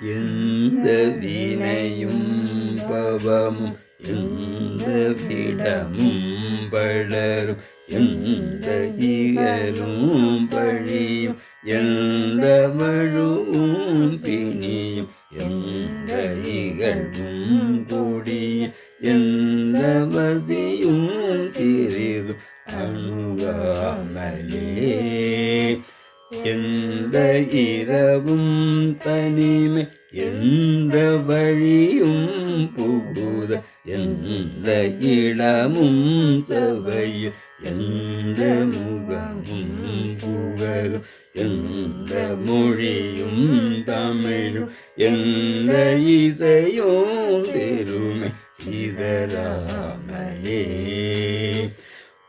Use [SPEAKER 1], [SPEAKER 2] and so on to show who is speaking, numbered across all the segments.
[SPEAKER 1] எந்த வினையும் பவமும் எந்த விடமும் படரும் எந்த இகலும் பழியும் எந்த மழுவும் பிணியும் எந்த இகழும் கூடிய எந்த மதியும் திரிதும் அணுகாமலே எந்த இரவும் தனிமை எந்த வழியும் புகுத எந்த இடமும் சபையில் எந்த முகமும் புகழும் எந்த மொழியும் தமிழும் எந்த இசையும் பெருமை சிதறாமலே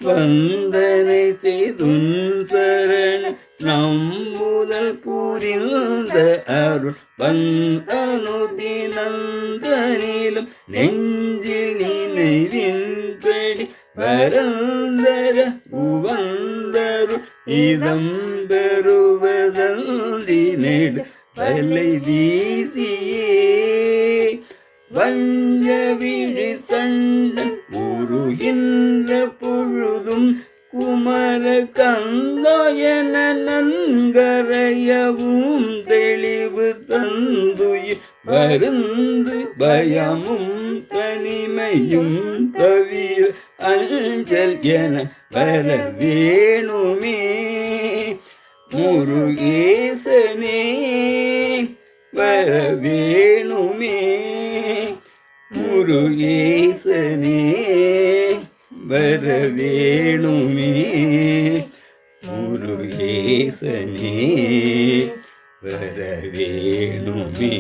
[SPEAKER 1] வந்த அருள் வந்தனு தினந்தனிலும் நெஞ்சில் நினைவின்படி வரந்தர உவந்தரு இதம் பெறுவதந்தினேடு வலை வீசியே. வஞ்ச விழி சண்டன் உருகின்ற பொழுதும் குமர கந்தோ என நன்கரையவும் தந்துயிர். வருந்து பயமும் தனிமையும் தவிர அஞ்சல் என வர வேணுமே முருகேசனே வர வேணுமே முருகேசனே வர வேணுமே முருகேசனே வர வேணுமே.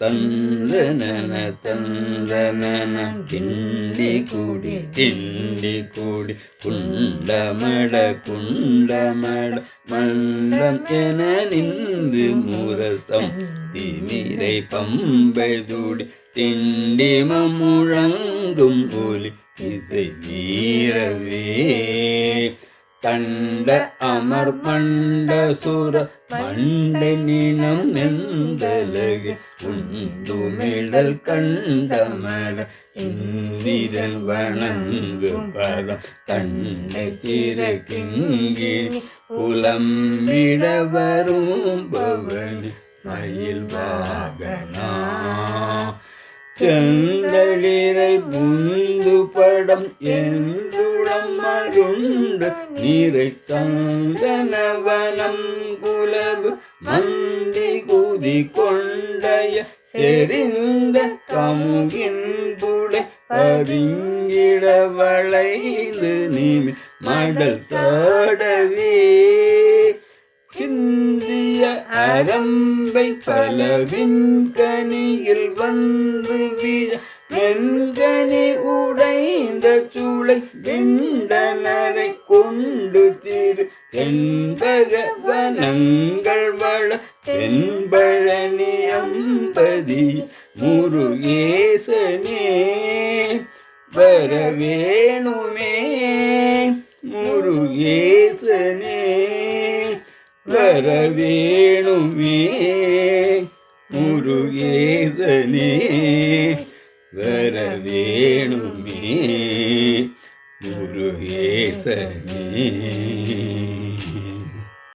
[SPEAKER 1] தந்தன தந்தனன கிண்டி கூடி கிண்டி கூடி குண்டமட குண்டமட மண்டம் என நின்று முரசம் திமிரை பம்பை தூடி திண்டி மமுழங்கும் ஒலி. இசை வீரவே கண்ட அமர் பண்ட சுர மண்டை நினம் நெந்தலகு உண்டுமிழல் கண்டமர இந்திரன் வணங்கு பதம் கண்ணை திற கிங்கி புலம்பிட வரும் பவனி மயில் வாகனா செந்தளிரை புன் படம் என்றுடம் மருண்டு நீரை சந்தனவனம் குலவு மந்தி குதி கொண்டைய செறிந்த கமுகின் புடை பதுங்கிட வளைந்து நீமி மடல் சாடவே. சிந்திய அரம்பை பலவின் கனியில் வந்து விழ நெஞ்சனை உடைந்த சூளை விண்டனரை கொண்டு திரு. தென்பகவனங்கள் வள தென்பழனி அம்பதி முருகேசனே. வரவேணுமே முருகேசனே. வரவேணுமே முருகேசனே. வர வேணுமே முருகேசனே